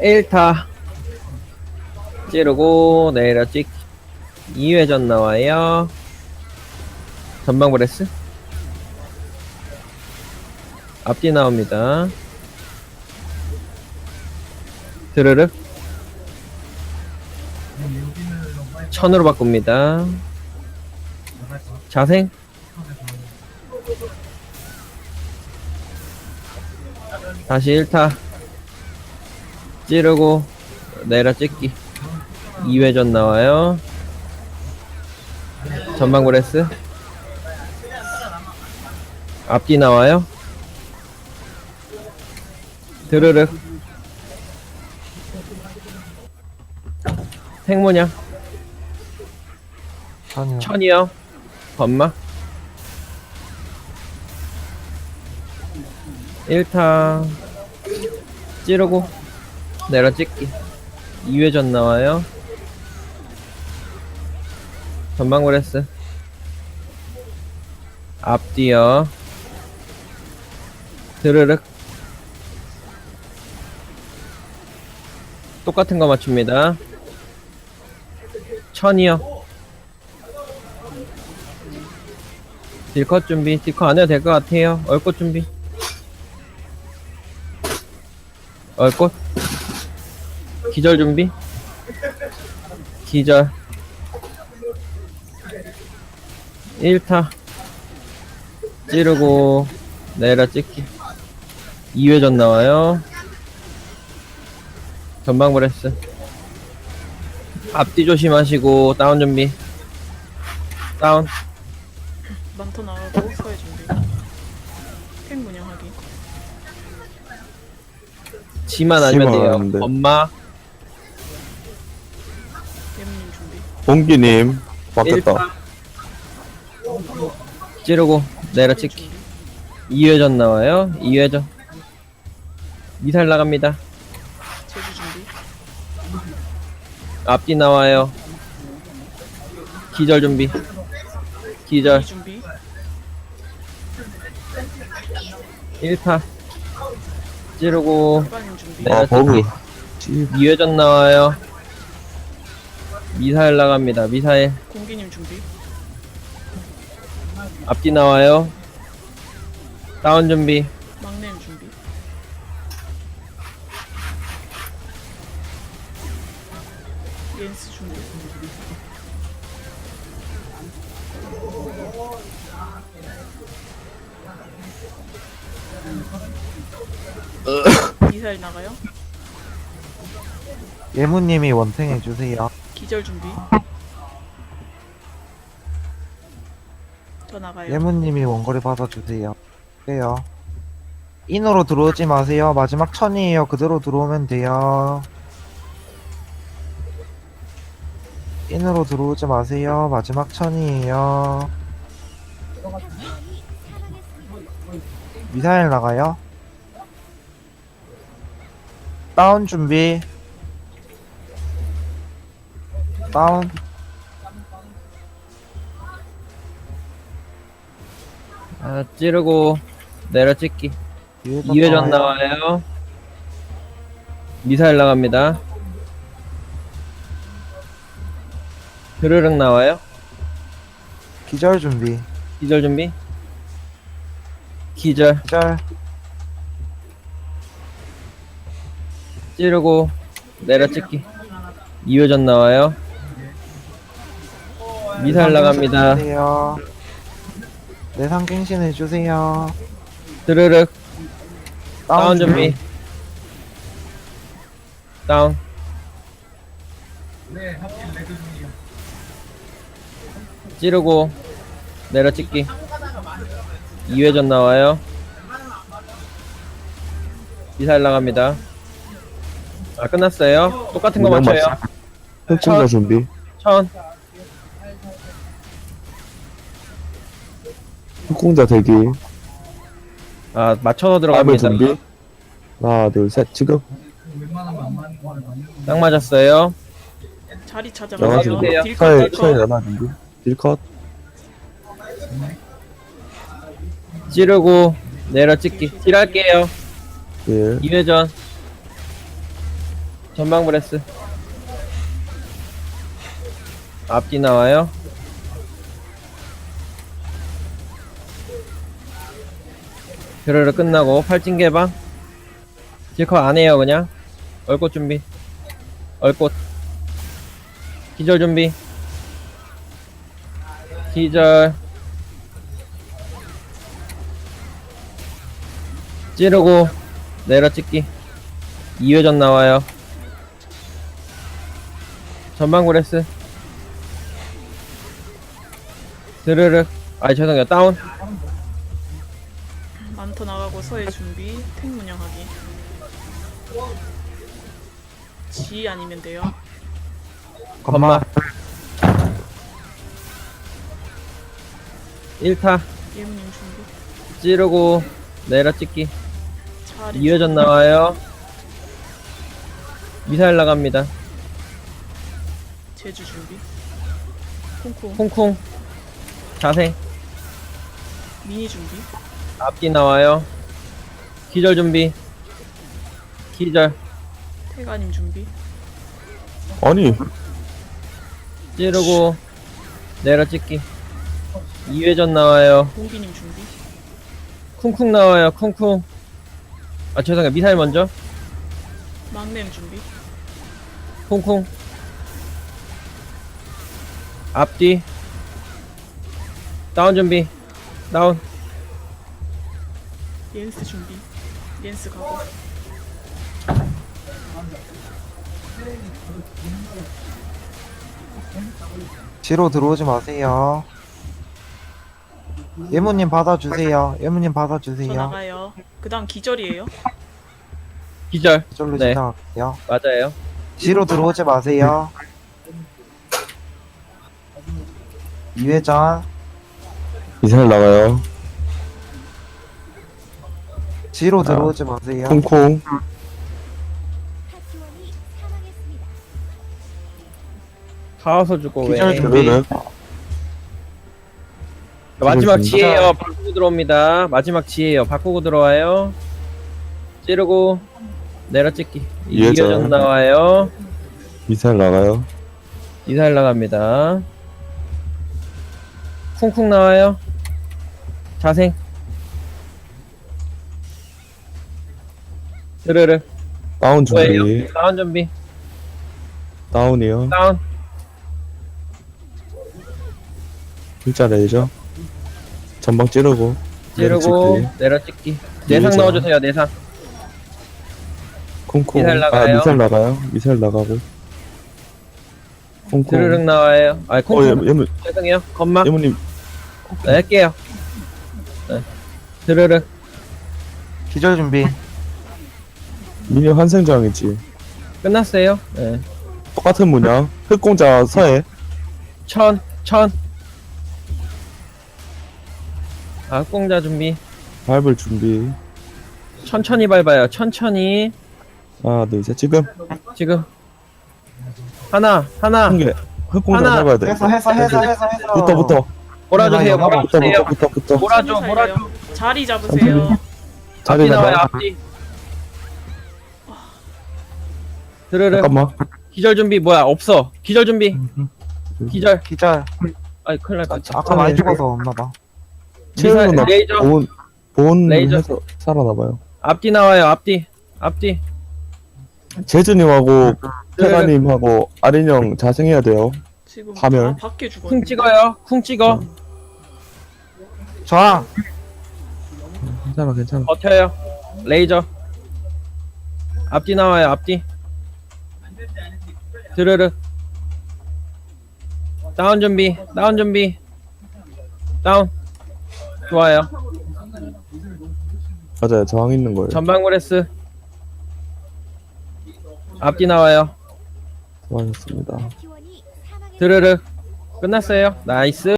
일타. 찌르고 내려 찍기 2회전 나와요. 전방 브레스. 앞뒤 나옵니다. 드르륵. 천으로 바꿉니다. 자생 다시 1타. 찌르고 내려 찍기. 2회전 나와요. 전방 브레스 앞뒤 나와요. 드르륵. 생모냐 아니요. 천이요. 건마. 1타 찌르고 내려 찍기. 2회전 나와요. 전방 브레스 앞뒤요. 드르륵. 똑같은 거 맞춥니다. 천이요. 딜컷 준비. 딜컷 안 해도 될 것 같아요. 얼꽃 준비 얼꽃? 기절 준비? 기절. 1타. 찌르고 내려 찍기. 2회전 나와요. 전방 브레스 앞뒤 조심하시고 다운 준비. 다운. 많더 나가고 서해 준비. 지만 아니면 지만 돼요 하는데. 엄마 예문님 준비. 봉기님 바뀌었다. 1타 찌르고 내려 서해 찍기 준비. 2회전 나와요 2회전 미사일 나갑니다 제주 준비. 앞뒤 나와요 기절 준비 기절 이 준비. 1타 찌르고 일반인 준비. 네. 아 버그. 2회전 나와요 미사일 나갑니다 미사일 공기님 준비. 앞뒤 나와요 다운 준비 미사일 나가요. 예무님이 원탱 해주세요. 기절 준비. 저 나가요. 예무님이 원거리 받아주세요. 그래요. 인으로 들어오지 마세요. 마지막 천이에요. 그대로 들어오면 돼요. 인으로 들어오지 마세요. 마지막 천이에요. 미사일 나가요. 다운 준비. 다운. 아, 찌르고 내려 찍기 2회전, 2회전 나와요 미사일 나갑니다 드르륵 나와요 기절 준비. 기절 준비 기절 기절. 찌르고 내려 찍기. 2회전 나와요. 미사일 나갑니다. 내상 갱신 해주세요. 드르륵. 다운 준비. 다운. 찌르고 내려 찍기. 2회전 나와요. 미사일 나갑니다 아 끝났어요 똑같은 거 문양 맞춰요 흑공자 준비. 천 흑공자 대기. 아 맞춰서 들어갑니다 준비. 하나 둘 셋 지금. 딱 맞았어요 자리 찾아가세요. 딜컷 딜컷. 연화 준비. 딜컷. 찌르고 내려 찍기 딜할게요 1 2회전 전방 브레스. 앞뒤 나와요. 드르르 끝나고 팔찐 개방. 딜컷 안 해요 그냥. 얼꽃 준비. 얼꽃. 기절 준비. 기절. 찌르고 내려 찍기. 2회전 나와요 전방 브레스. 드르륵. 아니 죄송해요. 다운. 만터 나가고 서해 준비. 탱 문양하기. 지 아니면 돼요. 건마. 1타. 예문님 준비. 찌르고 내려 찍기. 자리 2회전 나와요. 미사일 나갑니다 제주 준비. 콩콩. 콩콩. 자세 미니 준비. 앞뒤 나와요. 기절 준비. 기절. 태가님 준비. 아니. 찌르고 내려 찍기. 2회전 나와요. 공기님 준비. 쿵쿵 나와요. 쿵쿵. 아 죄송해요. 미사일 먼저. 막냄 준비. 쿵쿵 앞뒤 다운 준비 다운 옌스 준비. 옌스 가고. 뒤로 들어오지 마세요. 예무님 받아주세요. 예무님 저 받아주세요. 나가요. 그다음 기절이에요. 기절 이절로 네. 시작할게요. 맞아요 뒤로 들어오지 마세요. 2회전. 미사일 나가요 뒤로 들어오지 마세요. 콩콩 파티원이 사망했습니다. 카와서 주고 왜 기절 준비. 드르륵 마지막 준비. 지혜요 바꾸고 들어옵니다 마지막 지혜요 바꾸고 들어와요 찌르고 내려 찍기 이회전. 2회전 나와요 미사일 나가요 미사일 나갑니다 쿵쿵 나와요. 자생. 드르르. 다운 준비. 뭐예요? 다운 준비. 다운이요. 다운. 일자 레이저 전방 찌르고 찌르고 내려찍기. 내려 찍기. 내상. 넣어주세요 내상. 콩콩 미사일 나가요. 아 미사일 나가요? 미사일 나가고. 콩콩 드르륵 나와요. 아니 어 콩콩 예, 예무 죄송해요. 건막. 예무님 네, 할게요 네. 드르륵 기절 준비. 미니 환생장이지 끝났어요 네. 똑같은 문양 흑공자 서해 천, 천. 아, 공자 준비. 밟을 준비 천천히 밟아요. 천천히. 하나 둘 셋 지금 지금. 하나, 하나. 한 개 흑공자 하나. 잡아야 돼 해서 해서 해서 해서 해서. 붙어 붙어 몰아주세요. 하나, 붙어 몰아주세요. 붙어 붙어 붙어 몰아줘, 살려요. 몰아줘. 자리 잡으세요. 자리 앞뒤 나와요, 나가 앞뒤. 드르르. 잠깐만 기절 준비 뭐야? 없어. 기절 준비. 기절. 기절. 아이, 큰일 날것 같아. 아까 많이 죽어서 없나봐. 미사일, 치료는 레이저. 보온 보온 레이저. 해서 살아나봐요 앞뒤 나와요, 앞뒤. 앞뒤. 재즈님하고 태가님하고 아린형 자생해야 돼요 지금 파멸. 다 밖에 죽었 쿵 찍어요. 쿵 찍어. 저항. 괜찮아 괜찮아 버텨요. 레이저. 앞뒤 나와요, 앞뒤. 드르르. 다운 준비, 다운 준비. 다운. 좋아요. 맞아요 저항 있는 거예요 전방 브레스. 앞뒤 나와요. 수고하셨습니다. 드르르. 끝났어요. 나이스.